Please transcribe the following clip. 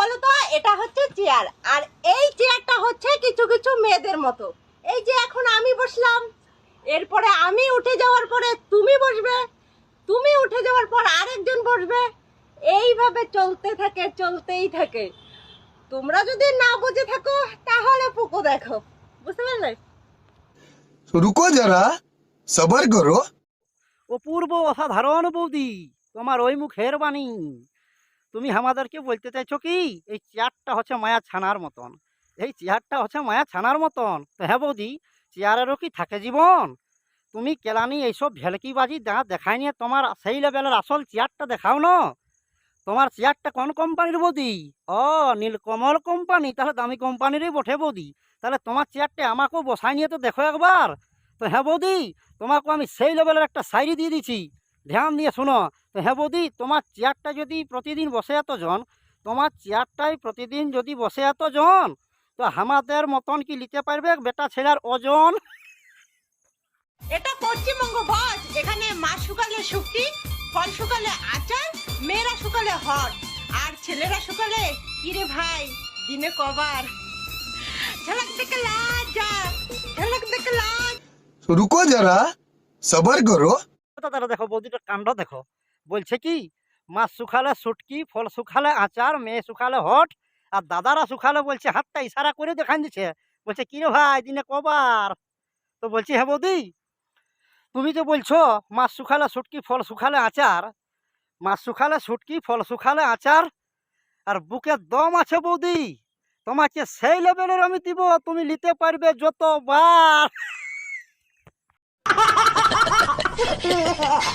বলো এটা হচ্ছে চেয়ার আর এই চেয়ারটা হচ্ছে কিছু কিছু মেয়েদের মতো। এই যে এখন আমি বসলাম এরপরে আমি উঠে যাওয়ার পরে তুমি বসবে তুমি উঠে যাওয়ার পর আরেকজন বসবে। এইভাবে চলতে থাকে চলতেই থাকে। তোমরা যদি না বুঝে থাকো তাহলে পুকো দেখো। বুঝতে পারলে? রুকো যারা সবার করো। অপূর্ব অসাধারণ বৌদি তোমার ওই মুখের বাণী। তুমি আমাদেরকে বলতে চাইছো কি? এই চেয়ারটা হচ্ছে মায়া ছানার মতন। এই চেয়ারটা হচ্ছে মায়া ছানার মতন। তো হ্যাঁ বৌদি, চেয়ারেরও কি থাকে জীবন? তুমি কেলানি এইসব ভেলকিবাজি যা দেখাই নিয়ে তোমার সেই লেভেলের আসল চেয়ারটা দেখাও না? তোমার চেয়ারটা কোন কোম্পানির বৌদি? ও, নীলকমল কোম্পানি। তাহলে দামি কোম্পানিরই বটে বৌদি। তাহলে তোমার চেয়ারটা আমাকেও বসাই নিয়ে তো দেখো একবার। তো হ্যাঁ বৌদি তোমাকে আমি সেই লেভেলের একটা শায়রি দিয়ে দিচ্ছি ধ্যান দিয়ে শোনো। তো হ্যাঁ বৌদি তোমার চেয়ারটা যদি প্রতিদিন বসে এতজন তোমার চেয়ারটাই প্রতিদিন যদি বসে এতজন তো আমাদের মতন কি নিতে পারবে বেটা ছেলের ওজন? এটা পশ্চিমবঙ্গ ভোজ এখানে মা শুকালে শুক্তি ফল শুকালে আচার মেয়েরা শুকালে হট। আর ছেলেরা শুকালে কিরে ভাই দিনে কবার। ঝলক দেখে লাজ ঝলক দেখে লাজ। রুকো যারা সবার করো। करो তারা দেখো বৌদিটার কাণ্ড দেখো। বলছে কি মাছ শুকালে সুটকি ফল শুকালে আচার, মেয়ে শুকালে হট, আর দাদারা শুকালে বলছে, হাতটা ইশারা করে দেখান দিচ্ছে বলছে কিরে ভাই, দিনে কবার? তো বলছি হ্যাঁ বৌদি, তুমি যে বলছো মাছ শুকালে সুটকি ফল শুকালে আচার মাছ শুকালে সুটকি ফল শুকালে আচার, আর বুকে দম আছে বৌদি, তোমাকে সেই লেভেলের আমি দিব, তুমি নিতে পারবে যতবার। ハハハハハ!